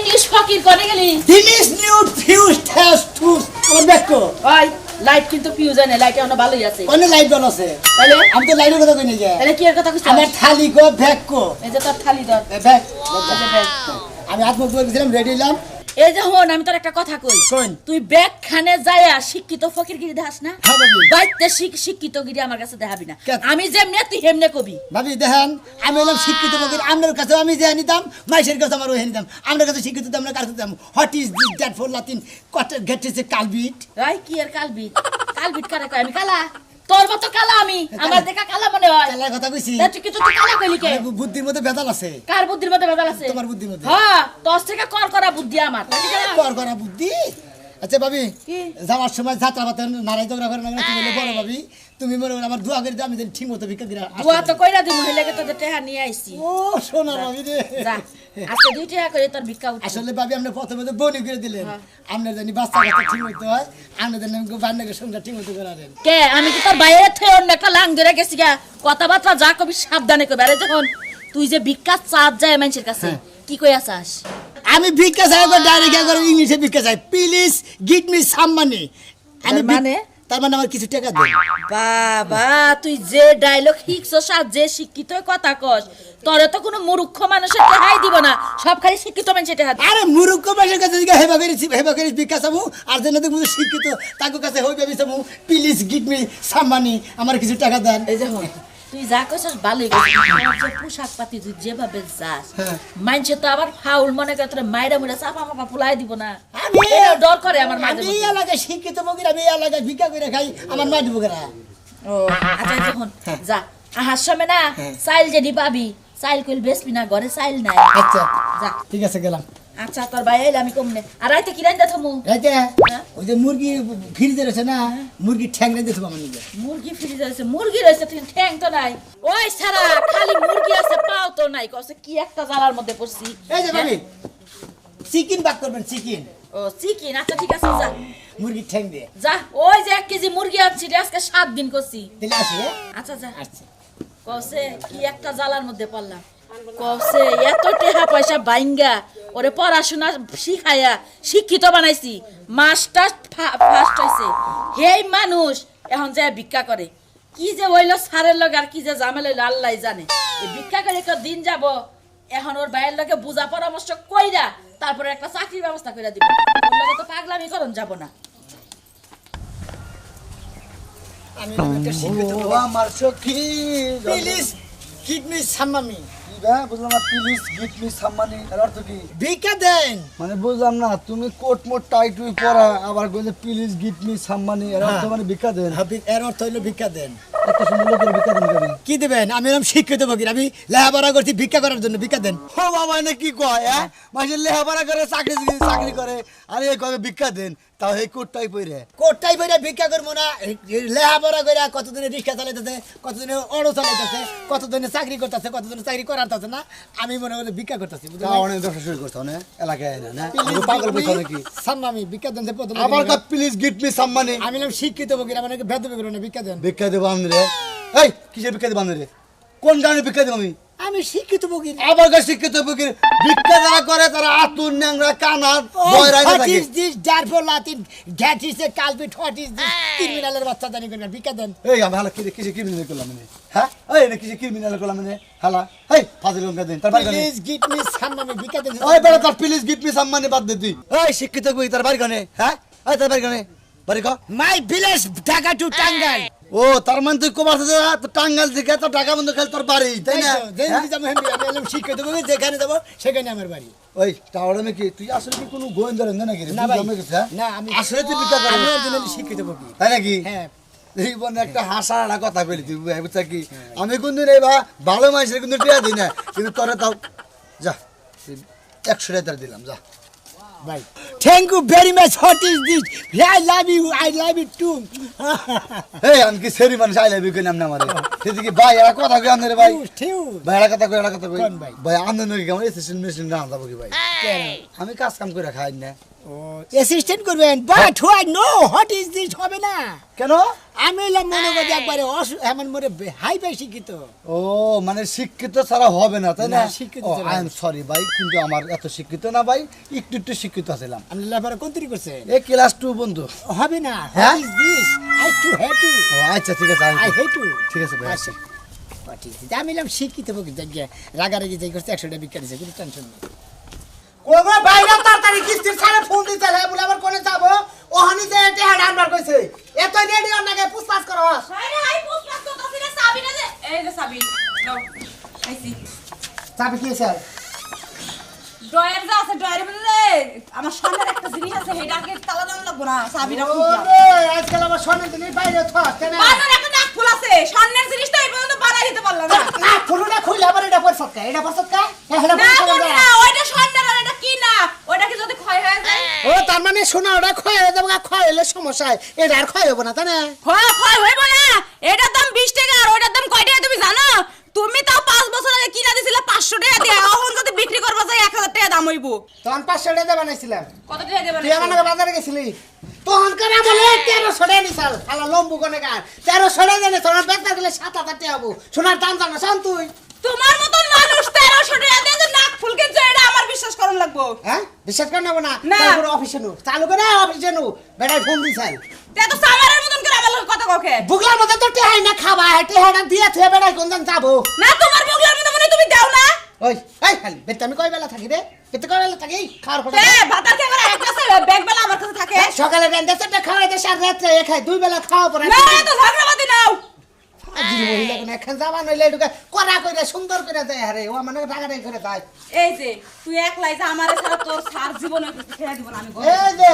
English ফকির করে গেলি। Finish new fuse ঠেস ঠুস আমার দেখো ভাই লাইট কিন্তু ফিউজ হয় না লাইট এখন ভালোই আছে। কোন লাইট বল আছে। তাহলে? আমি তো লাইটের কথা কইনি যে। তাহলে কি এর কথা কইছ আমার থালি গো ব্যাগ কো এই যে তোর থালি ধর। ব্যাগ। আমি আত্মক করে গেছিলাম রেডি হইলাম। এই যে হন আমি তোর একটা কথা কই। কোন? তুই ব্যাগ খানে যায়া শিক্ষিত ফকির গিরি দেখাস না? হ্যাঁ, বাইতে শিক্ষিত গিরি আমার কাছে দেখাবি না। আমি যেমনে তুই হেমনে কবি। ভাবি দেখেন আমি হলাম শিক্ষিত আপনার কাছে আমি যে নিতাম মাইসের কাছে আমার ওহে নিতাম। কাছে শিক্ষিত আমরা কার কাছে দিতাম what is this that for Latin caught get is a culprit রাই কি আর কালবিট কালবিট কারে কয়? আমি কালা। তোর মতো কালা আমি। আমার দেখা কালা মনে হয়। কালার কথা কইছি। তা তুই কিছু তুই কালা কইলি কে? বুদ্ধির মধ্যে বেদাল আছে। কার বুদ্ধির মধ্যে বেদাল আছে? তোমার বুদ্ধির মধ্যে। হ্যাঁ তোর থেকে কর করা বুদ্ধি আমার কর করা বুদ্ধি? আচ্ছা ভাবি কি? যাওয়ার সময় যাত্রা পাতে নারাই ঝগড়া করে না তুমি বলে ভাবি। তুমি মনে করো আমার দোয়া করে দাও, আমি যেন ঠিক মতো ভিক্ষা করে দুয়া তো। কইরা দি মহিলাকে তোদের টেহা নিয়ে আইছি। ও সোনা ভাবি রে। যা আজকে দুই টাকা করে তোর ভিক্ষা উঠছে। আসলে ভাবি আমরা প্রথমে তো বনি করে দিলেন। হ্যাঁ। আপনার জানি বাচ্চা কাচ্চা ঠিক মতো হয় আপনার জানি বান্নাকে সংসার ঠিক মতো করারেন কে আমি কি তোর বাইরে থেকে অন্য একটা লাং ধরে গেছি গা? কথাবার্তা যা কবি সাবধানে কবি আরে যখন তুই যে ভিক্ষা চাঁদ যায় মানুষের কাছে হ্যাঁ। কি কই আসাস আমি ভিক্ষা চাই ডাইরেক্ট ইংলিশে ভিক্ষা চাই। Please give me some money আমি মানে? তার মানে আমার কিছু টাকা দেন বাবা তুই যে ডায়লগ আর যে শিক্ষিত কথা কস তোরে তো কোনো মূর্খ মানুষের দিব না। সব খালি শিক্ষিত মানুষের দিবে। আরে মূর্খ মানুষের কাছে দিকে হেবা করিস হেবা করিস বিকাশ চাবো আর যেন দেখব শিক্ষিত তাকে কাছে হইবে আমি চাবো please give me some money আমার কিছু টাকা দেন। এই যে তুই যা কইছস ভালোই কইছিস যে পোশাক পাতি তুই যেভাবে যাস হ্যাঁ। মানুষে তো আবার ফাউল মনে করে তোর মাইরা মুড়া চাপা মাপা ফুলাই দিব না ডর করে আমার মাঝে। এই এলাকায় শিক্ষিত বকির আমি এই এলাকায় ভিক্ষা করে খাই আমার মা দিব ও আচ্ছা যখন যা আহার সময় না হ্যাঁ। চাইল যদি পাবি চাইল কইল বেসবি না ঘরে চাইল নাই আচ্ছা যা ঠিক আছে গেলাম আচ্ছা তোর ভাই আইলে আমি কমনে। আর রাইতে কি রাইতে থমু? রাইতে? হ্যাঁ। ওই যে মুরগি ফ্রিজে রয়েছে না মুরগি ঠ্যাং আমার নিজে মুরগি ফ্রিজ আছে মুরগি রয়েছে তুই ঠ্যাং তো নাই। ওই সারা খালি মুরগি আছে পাও তো নাই। কসে কি একটা জ্বালার মধ্যে পড়ছি। এই যে ভাবি চিকেন বাক করবেন চিকেন। ও চিকেন? আচ্ছা ঠিক আছে যা। মুরগির ঠ্যাং দিয়ে। যা ওই যে এক কেজি মুরগি আনছি রে, আজকে সাত দিন করছি। আসি হ্যাঁ? আচ্ছা যা। আচ্ছা। কসে কি একটা জালার মধ্যে পড়লাম। কসে এত টেহা পয়সা বাইঙ্গা। ওরে পড়াশোনা শিখাইয়া শিক্ষিত বানাইছি। মাস্টার ফার্স্ট হইছে। হেই মানুষ এখন যায় ভিক্ষা করে। কি যে হইল সারের লগে আর কি যে ঝামেলা হইল আল্লাহ জানে। ভিক্ষা করে কেউ দিন যাব? এখন ওর বাইরের লগে বুঝা পরামর্শ কইরা তারপরে একটা চাকরির ব্যবস্থা কইরা দিব। ওর লগে তো পাগলামি করন যাব না। আমি একটা আমার সখী। প্লিজ মি সামামি কিবা বুঝলাম না প্লিজ গিভ সাম্মানি এর অর্থ কি? ভিক্ষা দেন। মানে বুঝলাম না তুমি কোট মোট টাইট উই পরা আবার কইলে প্লিজ গিভ সাম্মানি এর অর্থ হ্যাঁ। মানে ভিক্ষা দেন। এর অর্থ হইল ভিক্ষা দেন। এত সুন্দর লোকের ভিক্ষা দেন কেন? কি দেবেন? আমি এরকম শিক্ষিত আমি করছি ভিক্ষা করার জন্য ভিক্ষা দেন। ও বাবা এনে কি কয় হ্যাঁ? মাঝে লেখাপড়া করে চাকরি চাকরি করে আরে এই কবে ভিক্ষা দেন? তাও এই কোট টাই পরে কোটাই বইরা ভিক্ষা করব না এই লেখাপড়া করে কতদিনে রিক্সা চালাইতেছে কতদিনে অটো চালাইতেছে কতদিনে চাকরি করতেছে কতদিনে চাকরি করাতেছে না আমি মনে করি ভিক্ষা করতেছি অনেক ব্যবসা শুরু করছ না এলাকায় না? পাগল বলছো নাকি? সামনামি ভিক্ষা দেন প্রথম আবার কা প্লিজ গিভ মি সাম্মানি আমি হলাম শিক্ষিত বকির আমার ভেদ বেরো না ভিক্ষা দেন। ভিক্ষা দেবো আমি রে এই কিসের ভিক্ষা দেবো আমি রে কোন গানে ভিক্ষা দেবো আমি? আমি শিক্ষিত আবার কাছে শিক্ষিত ফকির। ভিক্ষা যারা করে তারা আতুন ন্যাংরা কানার হোয়াট থাকে। Is this ডারফর Latin that is a culprit what is this ক্রিমিনালের বাচ্চা জানি ভিক্ষা দেন। এই আমি হালা কিসে কিসে ক্রিমিনাল করলাম মানে হ্যাঁ? এই না কিসে ক্রিমিনাল করলাম মানে হালা এই ফাজিল লঙ্কা দেন তার বাড়ি প্লিজ গিভ মি সামনামি ভিক্ষা দেন। ওই বেটা তার প্লিজ গিভ মি সম্মানে বাদ দে তুই। এই শিক্ষিত তার বাড়ি গানে হ্যাঁ? এই তার বাড়ি গানে বাড়ি কা। My village Dhaka to Tangail ও তার মানে তুই কোবার টাঙ্গাল থেকে তো ঢাকা বন্ধ খেল তোর বাড়ি তাই না? হ্যাঁ? শিক্ষিত যেখানে যাব সেখানে আমার বাড়ি। ওই টাওয়ারে নাকি তুই আসলে কি কোনো গোয়েন্দা রেন্দা নাকি রে? না হ্যাঁ? না আমি আসলে তুই করিস অরিজিনালি শিক্ষিত বকির তাই নাকি? হ্যাঁ। এই একটা হাসা একটা কথা বলি তুই বুঝছা কি? আমি কিন্তু রে বা ভালো মানুষের কিন্তু টিয়া দিই না। কিন্তু তোরা তাও যা একশো টাকা দিলাম যা। ভাই thank you very much what is this I love you I love you too এই আমি কি সেরি মানুষ? আই লাভ ইউ কেন নাম আমারে সেদিকে কি ভাই এরা কথা কই আনরে ভাই? ভাই এরা কথা কই এরা কথা কই ভাই? আনন্দ নাকি কেমন? এসেছেন মেশিন না যাব কি ভাই? আমি কাজ কাম করে খাই না। অ্যাসিস্ট্যান্ট করবেন but why no what is this হবে না। কেন? আমি মনে করি একবারে এমন মনে হাই ফাই শিক্ষিত। ও মানে শিক্ষিত ছাড়া হবে না তাই না শিক্ষিত আই এম সরি ভাই কিন্তু আমার এত শিক্ষিত না ভাই একটু একটু শিক্ষিত ছিলাম। তৈরি করছে? এ ক্লাস টু বন্ধু। হবে না হ্যাঁ? ইজ দিস আই টু ও আচ্ছা ঠিক আছে আই আমি- টু ঠিক আছে ভাই আচ্ছা। হোয়াট ইজ আমি এলাম শিক্ষিত রাগারাগি যাই করছে একশো টাকা বিক্রি দিছে কোনো টেনশন নেই। ওগো বাইরে তাড়াতাড়ি কিস্তির ছাড়া ফোন দিতে হবে বলে আবার কোনে যাব? ওহানি যে টেহাড় আনবার কইছে। এত রেডি অন্যকে পুষ্পাস করো আরে হাই পুষ্পাস তো তোর সাবি না যে এই যে সাবি নাও আইছি চাবি কি স্যার ড্রয়ার যা আছে ড্রয়ারের মধ্যে আমার সামনের একটা জিনিস আছে হেডাকে তালা দাম লাগবো না সাবিটা ওরে আজকাল আবার সোনে দিনে বাইরে থাক কেন? বানর একটা নাক ফুল আছে স্বর্ণের জিনিসটা এই পর্যন্ত বানাই দিতে পারলাম না। না ফুলুটা খুইলে আবার এটা এটা সৎকা হ্যাঁ না না ওইটা স্বর্ণের যদি ক্ষয় হয়ে যায়? ও তার মানে সোনা ওটা ক্ষয় হয়ে যাবে ক্ষয় হলে সমস্যা হয়। এটা আর ক্ষয় হবে না তাই না? ক্ষয় ক্ষয় হইব না। এটার দাম বিশ টাকা আর ওইটার দাম কয় টাকা তুমি জানো? তুমি তাও পাঁচ বছর আগে কিনা দিছিলে পাঁচশো টাকা দিয়ে এখন যদি বিক্রি করব যাই এক হাজার টাকা দাম হইব। তখন পাঁচশো টাকা বানাইছিলাম। কত টাকা দেবেন তুই বাজারে গেছিলি? তখন করে বলে তেরোশো টাকা নিছাল শালা লম্বু কোনে গান তেরোশো টাকা জানে তখন বেতার গেলে সাত হাজার টাকা হব। সোনার দাম জানো শোন তুই? তোমার মতন মানুষ তেরোশো টাকা দিয়ে যে নাক ফুলকে যে এটা আমার বিশ্বাস করুন লাগবো। হ্যাঁ? বিশ্বাস করে না? না। তারপরে অফিসে নু চালু করে অফিসে নু। বেড়ায় ফোন দিছাই তে তো সামারের মতন করে আমার কথা ককে বুগলার মধ্যে তো টেহাই না খাবা টেহাটা দিয়ে থুয়ে বেড়ায় কোন দিন যাব? না তোমার বগলার মধ্যে মানে তুমি দাও না। ওই এই খালি বেতে আমি কয় বেলা থাকি রে? বেতে কয় বেলা থাকি? খাওয়ার পর তে ভাতার কে করে এক কাছে ব্যাগ বেলা আমার কাছে থাকে। সকালে রান্না চারটা খাওয়াই দেয় আর রাত্রে এ খাই দুই বেলা খাওয়া পরে না তো ঝগড়াবাদি নাও। এই। যে তুই একলাই যে আমার তোর সার জীবনে খেয়ে দিব আমি এই যে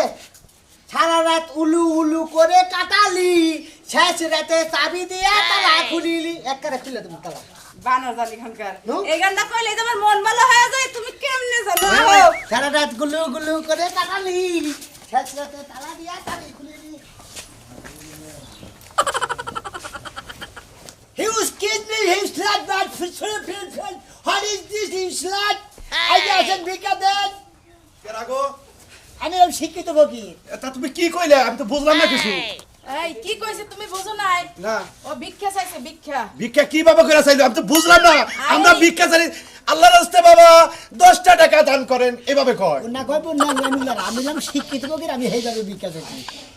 সারা রাত উলু উলু করে কাটালি শেষ রাতে চাবি দিয়া তালা খুলিলি। একবারে খুলে তুমি তালা। বানর জানি খানকার। এই গানটা কইলে যে মন ভালো হয়ে যায় তুমি কেমনে জানো? সারা রাত গুলু গুলু করে কাটালি শেষ রাতে তালা দিয়া চাবি খুলিলি He was kidding me. He slapped that for friend. Is this? He slapped. I just ভিক্ষা দেন কেরাগো আমি এরকম শিক্ষিত ফকির তা তুমি কি কইলে? আমি তো বুঝলাম না কিছু। এই কি কইছে তুমি বুঝো নাই? না। ও ভিক্ষা চাইছে ভিক্ষা। ভিক্ষা কি বাবা করে চাইলো? আমি তো বুঝলাম না। আমরা ভিক্ষা চাই আল্লাহ রাস্তে বাবা দশটা টাকা দান করেন এভাবে কয়। না কয় না আমি আমি নাম শিক্ষিত বগির আমি ভিক্ষা চাইছি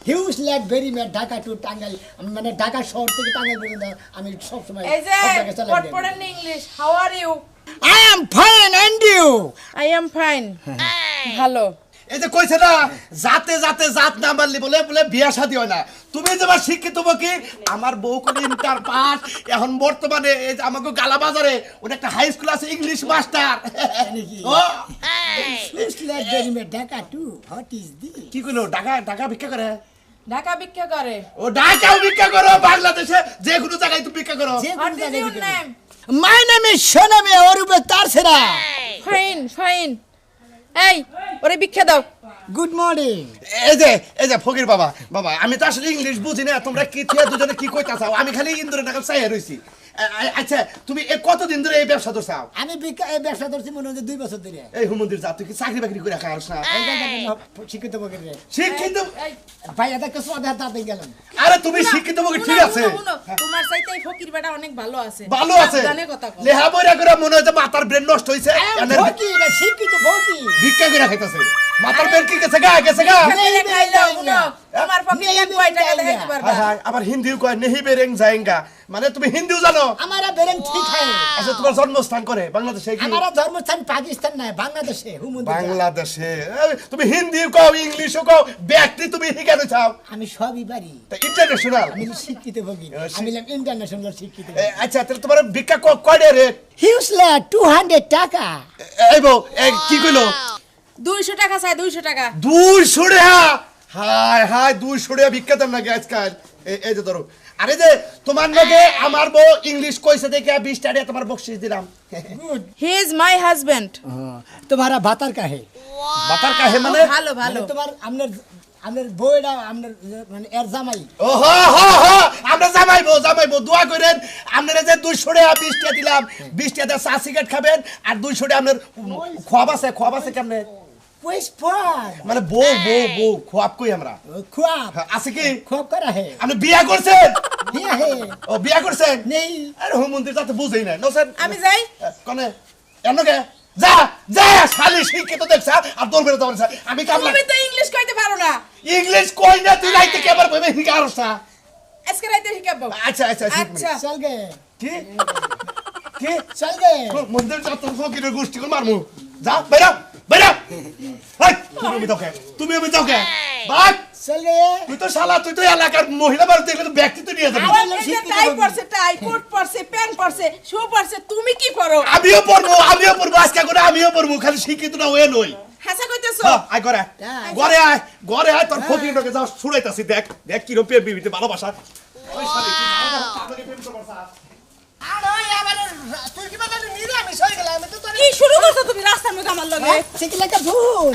huge lad very mad Dhaka to Tangail মানে ঢাকা শহর থেকে টাঙ্গাইল পর্যন্ত আমি সবসময় এই যে English how are you I am fine and you I am fine ভালো। এই যে কইছে না যাতে যাতে জাত না মারলি বলে বলে বিয়া শাদি হয় না। তুমি যে আমার শিক্ষিত বকি আমার বউ করে ইন্টার পাস এখন বর্তমানে এই যে আমাকে গালা বাজারে ওটা একটা হাই স্কুল আছে English master Dhaka to what is this কি কইলো ঢাকা ঢাকা ভিক্ষা করে? ঢাকা ভিক্ষা করে। ও ঢাকাও ভিক্ষা করো বাংলাদেশে যে কোনো জায়গায় তুমি ভিক্ষা করো। যে কোনো জায়গায় মাই নেম ইজ সোনামে অরূপে তারসেরা ফাইন ফাইন এই, ওরে ভিক্ষা দাও। গুড মর্নিং এই যে এই যে ফকির বাবা বাবা, আমি তো আসলে ইংলিশ বুঝি না, তোমরা কি থিয়া দুজনে কি কইতা চাও আমি খালি ইন্দুরে টাকা চাই রইছি। আচ্ছা তুমি এ কতদিন ধরে এই ব্যবসা ধরছাও আমি ভিক্ষা এই ব্যবসা ধরছি মনে হচ্ছে দুই বছর ধরে। এই হুমন্দির যা তুই কি চাকরি বাকরি করে খাস না? শিক্ষিত ফকির রে। শিক্ষিত ভাই এটা কিছু আধার তাতে গেলাম। আরে তুমি শিক্ষিত বকে ঠিক আছে। তোমার চাইতে এই ফকির বেটা অনেক ভালো আছে। ভালো আছে। জানে কথা কও। লেহা বইরা করে মনে হচ্ছে মাথার ব্রেন নষ্ট হইছে। ফকির শিক্ষিত ফকির। ভিক্ষা করে খাইতাছে। মাথার পেন কি গেছে গা গেছে আমার আবার হিন্দিও কয় নেহি বেরেং যায়েঙ্গা। মানে তুমি হিন্দিও জানো? আমার বেরেং ঠিক আছে আচ্ছা, তোমার জন্মস্থান করে বাংলাদেশে কি? আমার জন্মস্থান পাকিস্তান নয় বাংলাদেশে বাংলাদেশে। তুমি হিন্দিও কও ইংলিশও কও ব্যক্তি তুমি হিকাতে চাও? আমি সবই পারি। ইন্টারন্যাশনাল আমি শিক্ষিত ভগি। আমি ইন্টারন্যাশনাল শিক্ষিত আচ্ছা তাহলে তোমার ভিক্ষা কয় রে? হিউজলা 200 টাকা। এই বউ কি কইলো? দুইশো টাকা চাই দুইশো টাকা। দুইশো টাকা? হায় হায় দুইশো টাকা ভিক্ষা দেন নাকি আজকাল? এই- এই যে ধরো। আরে যে তোমার নাকি আমার বউ ইংলিশ কইছে দেখে বিশ টাকা তোমার বকশিস দিলাম। হি ইজ মাই হাজবেন্ড তোমারা का है বাতার কাহে মানে? ভালো ভালো। মানে তোমার আপনার আপনার বউটা আপনার মানে এর জামাই। ও হো হো হো আমরা জামাইবো জামাইবো দোয়া করেন আপনারা যে দুইশো টাকা বিশ টাকা দিলাম। বিশ টাকা চা সিগারেট খাবেন আর দুইশো টাকা আপনার খোয়াব আছে খোয়াব আছে কেমনে? পুষ্পর মানে বউ বউ বউ খোয়াব কই আমরা? খুয়াব। হ্যাঁ, আছে কি? খুয়াব করা হে। আপনি বিয়া করছেন? হিয়া হে। ও বিয়া করছেন? নেই। আরে হোম মন্দির যাতে বুঝেই না নসেন আমি যাই। কনে এমনকে যা যা শালি শিক্ষিত দেখছা আর তোর বেরোতে পারছা আমি কামলা তুমি তো ইংলিশ কইতে পারো না। ইংলিশ কই না তুই রাইতে কেবার কইবে? হিকা আরসা আজকে রাইতে শিখাবো আচ্ছা আচ্ছা আচ্ছা। চল গে। কি? কি? চল গে। মন্দির যা তোর ফকিরের গোষ্ঠী করে মারমু। যা বেরা। বেরা। তুমি আমি তোকে তুমি আমি তোকে বাট চল তুই তো শালা তুই তো এলাকার মহিলা বাড়ি থেকে তো ব্যক্তি তো নিয়ে যাবি। আমার এই যে টাই পরছে টাই কোট পরছে প্যান্ট পরছে শু পরছে তুমি কি আমিও পড়ব আমিও পড়ব আজকে করে আমিও পড়ব খালি শিক্ষিত না হয়ে নই। হাসা কইতেছো? হ্যাঁ, আয় ঘরে আয়। ঘরে। আয় ঘরে আয় তোর ফকিরটাকে যাও ছুড়াইতাছি দেখ দেখ বিবিতে ভালোবাসা। ওই শালি, তুই ভালো কি হয়ে শুরু করছ তুমি রাস্তার মধ্যে আমার লগে? শিখিলে একটা ভুল।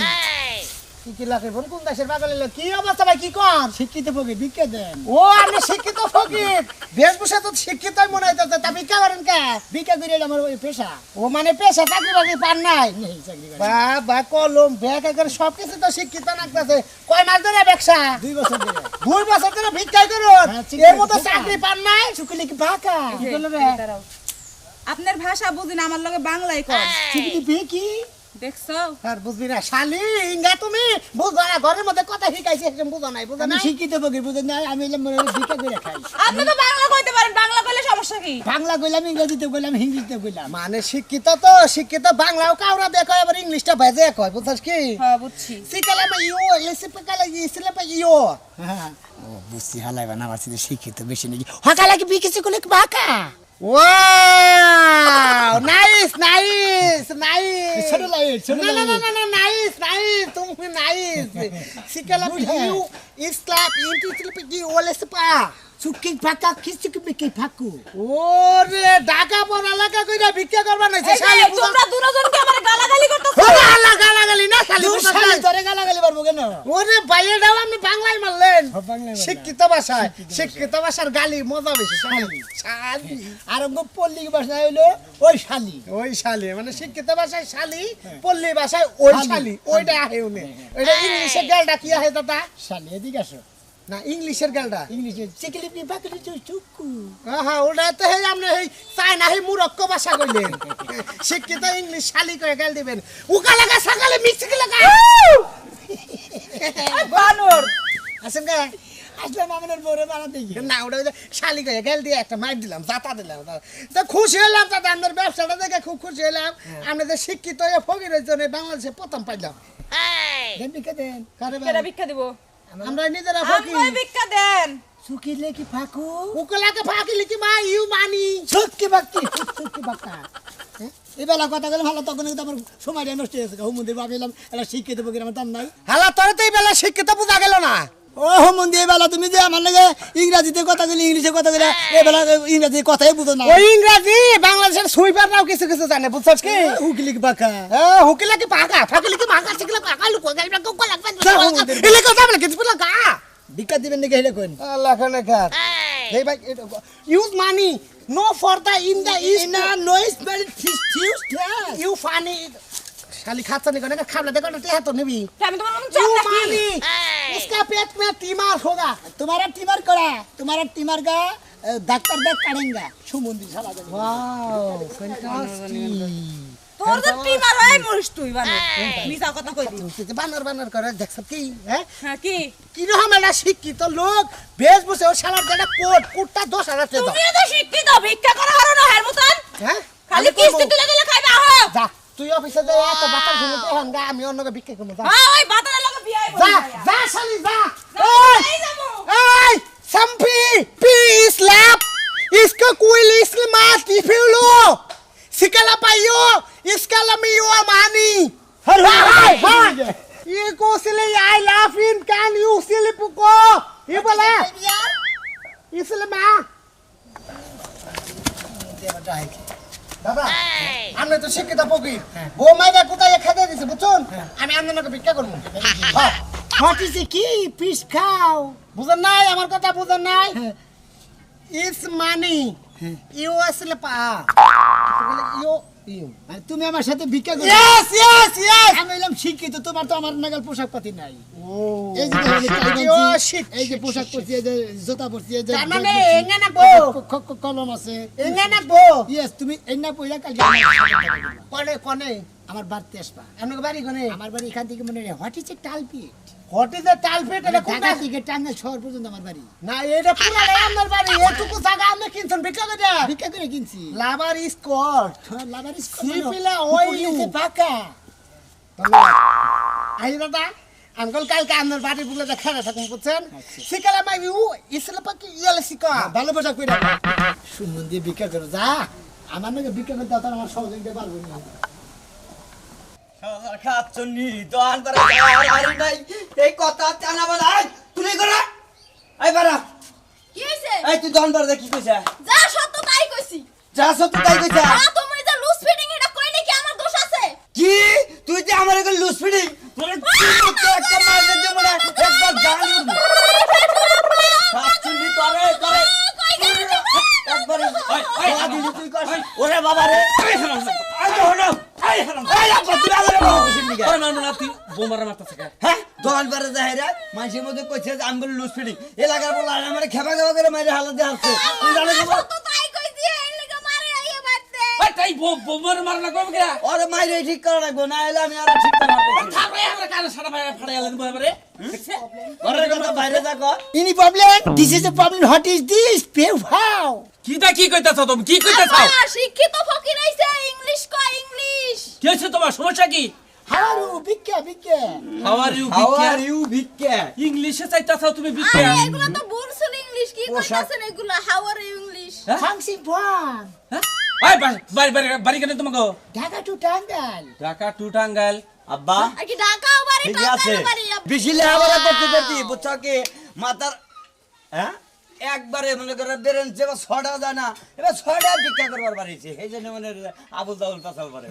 কি কি লাগে বোন? কোন দেশের পাগল এলো? কি অবস্থা ভাই? কি কর? শিক্ষিত পকে ভিক্ষা দেন। ও আপনি শিক্ষিত ফকির। বেশভূষা তো শিক্ষিতই মনে হইতেছে। তা ভিক্ষা করেন কে? ভিক্ষা করে আমার ওই পেশা। ও মানে পেশা চাকরি বাকরি পান নাই? নেই চাকরি বা বা কলম ব্যাগ করে সব কিছু তো শিক্ষিত লাগতেছে। কয় মাস ধরে ব্যবসা? দুই বছর ধরে। দুই বছর ধরে ভিক্ষাই করুন হ্যাঁ, এর মতো চাকরি পান নাই? চুকুলি কি বাঁকা কি করল আপনার ভাষা বুঝিনা আমার লগে বাংলায় কর চুকুলি বেকি দেখছ? আর বুঝবি না শালি ইঙ্গা তুমি? বুঝো না ঘরের মধ্যে কথা শিখাইছি একদম বুঝো নাই বুঝো না শিক্ষিত পকে বুঝে নাই আমি এলাম মনে ভিক্ষা করে খাই। আপনি তো বাংলা কইতে পারেন বাংলা কইলে সমস্যা কি? বাংলা কইলাম ইংরেজিতে কইলাম হিন্দিতে কইলাম। মানে শিক্ষিত তো শিক্ষিত বাংলাও কাউরা দেখো এবার ইংলিশটা ভেজে কয় বুঝছিস কি? হ্যাঁ বুঝছি। সিকালে মা ইও এসে পেকালে ইসলে পে ইও হ্যাঁ। ও বুঝছি আমার শিক্ষিত বেশি নাকি। হকা লাগে বিকিছি কোলে বাঁকা? ওয়াও নাইস নাইস নাইস ছোট লাইট ছোট না না না লাইট না না নাইস নাইস তুমি নাইস সিকালে Good চুকি ফাঁকা কিসু বিকি ফাঁকু? ওরে ঢাকা পড়া লাগা কইরা ভিক্ষা করবা তোমরা আমার গালাগালি করতেছো? ওরে আল্লাহ গালাগালি না দূর শালি তোরে গালাগালি পারব কেন? ওরে বাইরে দাও আপনি বাংলায় মারলেন। শিক্ষিত ভাষায় শিক্ষিত ভাষার গালি মজা বেশি শালি। শালি। আর অঙ্গ পল্লী ভাষা হইল ওই শালি। ওই শালি মানে শিক্ষিত ভাষায় শালি পল্লী ভাষায় ওই শালি। শালি ওইটা আহে উনি। ওইটা ইংলিশের গালটা কি আহে দাদা? শালি এদিকে আসো। না ইংলিশের গালটা ইংলিশে বাকলি চুকু। হ্যাঁ ওটা তো হে আপনি এই চায়না হে মুরক্ক ভাষা কইলেন। শিক্ষিত ইংলিশ শালি গাল দিবেন। উকা লাগা সাকালে মিক্সি লাগা বানর। আসেন গে। আসলাম আমাদের বড় বানা দেখি। না ওটা শালি গেল দিয়ে একটা মাইর দিলাম জাতা দিলাম। তো খুশি হলাম তাতে আমাদের ব্যবসাটা দেখে খুব খুশি হলাম। আমরা যে শিক্ষিত হয়ে ফকির হয়েছে বাংলাদেশে প্রথম পাইলাম। বিকে দেন কারে ভিক্ষা দিব। আমরা নিজেরা আমায় ভিক্ষা দেন? চুকিলে কি ফাঁকু? উকলাকে ফাঁকি লিখি মা ইউ মানি। চুক্কি বাক্কি চুক্কি বাক্কা এবেলা কথা গেলে ভালো তখন কিন্তু আমার সময়টা নষ্ট হয়ে গেছে। হুমন্দি এলাম এটা শিক্ষিত বকির আমার দাম নাই। হালা তোর তো এই বেলা শিক্ষিত বোঝা গেল না। ও হুমন্দি এবেলা তুমি যে আমার লাগে ইংরাজিতে কথা বলি ইংলিশে কথা বলে এবেলা ইংরাজি কথাই বুঝো না। ওই ইংরাজি বাংলাদেশের সুইপাররাও কিছু কিছু জানে বুঝছস কি? উকিলি বাক্কা হুকিলা কি পাকা? ফাঁকিলি কি মাকা শিখলে পাকা লুকো গাইবা কো কো লাগবে। এলে কথা বলে? কিছু লাগা ভিক্ষা দিবেন নাকি হেলে কোন আল্লাহ খানে খাত এই। ভাই use money no for the in the is না noise merit fees fuse class you funny শালি খাচ্ছা নি কোনে খাবলা দেখো না তে তো নিবি আমি তোমার মন यू চাপ मानी इसका पेट में टीमार होगा तुम्हारा टीमर करा तुम्हारा टीमर का अ, डॉक्टर देख करेंगे सुमंदी साला जाने वाओ फैंटास्टिक তোর তো টিমার হয় মরিস তুই বানর মিছা কথা কইবি বানর বানর করে দেখছ কি হ্যাঁ হ্যাঁ কি কিরকম একটা শিক্ষিত লোক বেশ বসে ও শালার যেটা কোট কোটটা দশ হাজার টাকা দাও। তুমিও তো শিক্ষিত ভিক্ষা করা হারো না হের মতন হ্যাঁ খালি আমি করবো। কিস্তি তুলে দিলে খাইবা আহো যা তুই অফিসে যা এত বাতা শুনে তো হাঙ্গা আমি অন্যকে বিক্রি করবো যা হ্যাঁ ওই বাতারের লগে বিয়াই যা যা শালি যা এই এই যাবো এই সম্পি পি স্ল্যাপ इसको कोई इसलिए मात इफिलो सिकला पाइयो इसका लमियो मानी हाय हाय हाय ये को सिले I laugh in can you सिले पुको ये बोला इसलिए मां দাদা আমরা তো শিক্ষিত ফকির। বউ মাইদা কোথায় খেতে দিছে বুঝছুন? হ্যাঁ। আমি আপনাকে ভিক্ষা করব। হ্যাঁ, হ্যাঁ, ঘটিছে কি পিস খাও? বুঝেন নাই? আমার কথা বুঝেন নাই? ইস মানি ইউ আসলে পা ইউ মানে তুমি আমার সাথে ভিক্ষা করো. আমি হইলাম শিক্ষিত তোমার তো আমার নাগাল পোশাক পাতি নাই এই যে এই যে পোশাক পরছি এই যে জুতা পরছি এই যে তার মানে এঙ্গা ক- কলম আছে এঙ্গা তুমি না আমার সাথে দেখা করবা। কনে, কনে? আমার বাড়তে আসবা আপনার বাড়ি কনে? আমার বাড়ি এখান থেকে মনে হয় what is a culprit What is the talpit? এটা কোনটা? ঢাকা থেকে টাঙ্গাইল শহর পর্যন্ত আমার বাড়ি না, এটা আপনার বাড়ি। ভিক্ষা করে? করে কিনছি লাভার স্কট হ্যাঁ, লাভার স্কুল সিপিলা ওই হইছে পাকা আই দাদা। আঙ্কল কালকে আপনার বাড়ি বুলে খেলা থাকুন বুঝছেন? শিকালা মাই ইউ ইসলা পাকি ইয়ালে শিকা। ভালো পোশাক পরে সুমন দিয়ে ভিক্ষা করো যা। আমার নাকি ভিক্ষা তার আমার সহযোগিতা পারব না। খাচ্ছনি দোয়ান করে আর নাই। এই কথা জানা বলা তুই করে এই বারা কি হইছে? এই তুই দন্ডর দেখি কি কইছা। যা সত্য তাই কইছি। যা সত্য তাই কইছা। তুমি যে লুজ ফিটিং এটা কইলে কি আমার দোষ আছে কি তুই যে আমার এগুলো লুজ ফিডিং তোরে কি একটা মার দে বড় একবার জানি খাচ্ছনি তোরে তোরে একবার ওই দিলি তুই কর ওরে বাবা রে এই হারাম আই তো হলো এই হারাম এই আপা তুই আমার বউকে দিকে আরে মারবো না তুই বোমারা মারতেছে কে হ্যাঁ দোকান করে যায় মানুষের মধ্যে কইছে যে আমি বলি লুজ ফিডিং এলাকার বলে আমার খেপা খেপা করে মাঝে হালত আসছে তুই জানো কি তাই লাগা বোমার মার না কবে কে ওরে মাইরে ঠিক করা লাগবো না এলে আমি আর ঠিক করা লাগবো। থাকলে আমরা কানে সারা ফাড়া ফাড়া আলেন দেখছে? ঘরের কথা বাইরে থাকো। Any problem? This is the problem. What is this? Pay how? কিটা কি কইতাছ তুমি? কি কইতাছ? শিক্ষিত ফকির আইছে ইংলিশ কয় ইংলিশ। কি হচ্ছে তোমার? সমস্যা কি? How are you? Bigga, bigga. How are you how are you ভিক্ষা ইংলিশে চাইতাছ তুমি বিকে আরে এগুলো তো বুরসুল ইংলিশ কি কইতাছেন এগুলো? হাউ আর ইংলিশ হ্যাঁ? Fancy one. বাড়ি বাড়ি বাড়ি কেন তোমাকে? Dhaka to Tangal. Dhaka to Tangail আব্বা। আর কি ঢাকাও বাড়ি ঠিক আছে। টাঙ্গাইল বাড়ি আব্বা। বেশি লেখাপড়া করতে করতে বুঝছ কি? মাথার হ্যাঁ? একবারে মনে করে বেরেন যে ছটা যায় না। এবার ছটা ভিক্ষা করবার পারিছে এই জন্য মানে আবুল তাবুল পাসাল পারে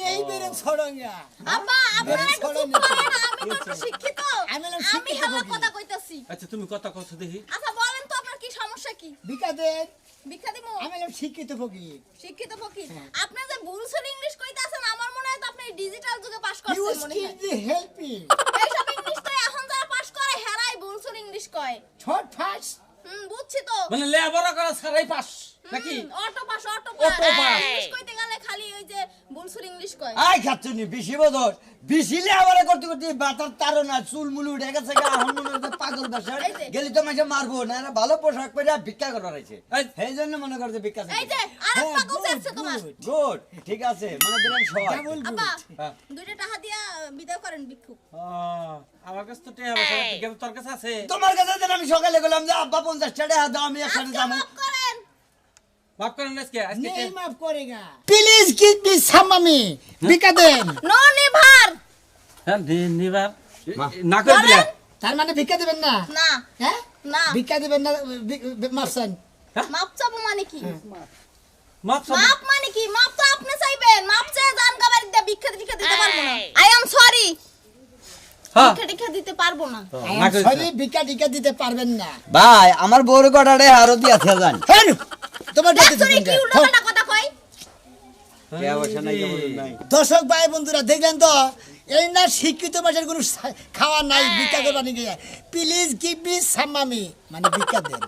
নেই বেরেন ছড়ঙ্গা শিক্ষিত। আমি হলাম আমি শিক্ষিত হেলার ফকির। কথা কইতাছি। আচ্ছা তুমি কথা কথা দেখি। আচ্ছা বলেন তো আপনার কি সমস্যা কি? ভিক্ষা দেন। ভিক্ষা দিমু আমি শিক্ষিত ফকির। শিক্ষিত ফকির। আপনি যে ইংলিশ কইতাছেন আমার মনে হয় তো আপনি ডিজিটাল যুগে পাস করছেন মনে হয়। হেল্পিং এইসব ইংলিশ তো এখন যারা পাস করে হেরাই ইংলিশ কয়। ছট ফাস হুম বুঝছি তো। মানে লেবার করা ছাড়াই পাস। নাকি হুম, auto pass auto auto pass pass. English কইতে গেলে খালি ওই যে বুলসুর ইংলিশ কয়। আই খাচ্ছনি বেশি বদর বেশি লেখাপড়া করতে করতে বাতার তারও না চুল মুল উঠে গেছে গা মনে হচ্ছে পাগল যে। গেলি তো মাঝে মারবো না এরা ভালো পোশাক পরে ভিক্ষা করা রয়েছে সেই জন্য মনে ভিক্ষা এই যে আরেক পাগল যাচ্ছে তোমার। গুড ঠিক আছে মনে দিলাম সবাই। হ্যাঁ। দুইটা টাকা দিয়া বিদায় করেন ভিক্ষুক। আহ, আমার কাছে তো নাই, কিন্তু তোর কাছে আছে। তোমার কাছে আমি সকালে গেলাম যে আব্বা পঞ্চাশ টাকা দাও আমি একসাথে যাব। মাফ করেন মাফ আজকে আজকে নেই কে- মাফ করেগা। Please give me some money ভিক্ষা দেন। No never. হ্যাঁ নি- না করে দিলে তার মানে ভিক্ষা দেবেন না? না হ্যাঁ? না। ভিক্ষা দেবেন না চাবো মানে কি? মাপ মানে কি? মাপ তো আপনি চাইবেন। মাপ চেয়ে জান গাবারি দিয়ে ভিক্ষা দিতে পারব না। I am sorry. হ্যাঁ। ভিক্ষা টিক্ষা দিতে পারব না। না সরি ভিক্ষা টিক্ষা দিতে পারবেন না। ভাই আমার বউর কটারে আরও দিয়ে আছে জান হেন! তোমার। উল্টাপাল্টা কথা কয়? দর্শক ভাই বন্ধুরা দেখলেন তো? এই না শিক্ষিত মানুষের কোনো খাওয়া নাই ভিক্ষা করবার নিয়ে প্লিজ গিভ মি সাম মানে ভিক্ষা দেন।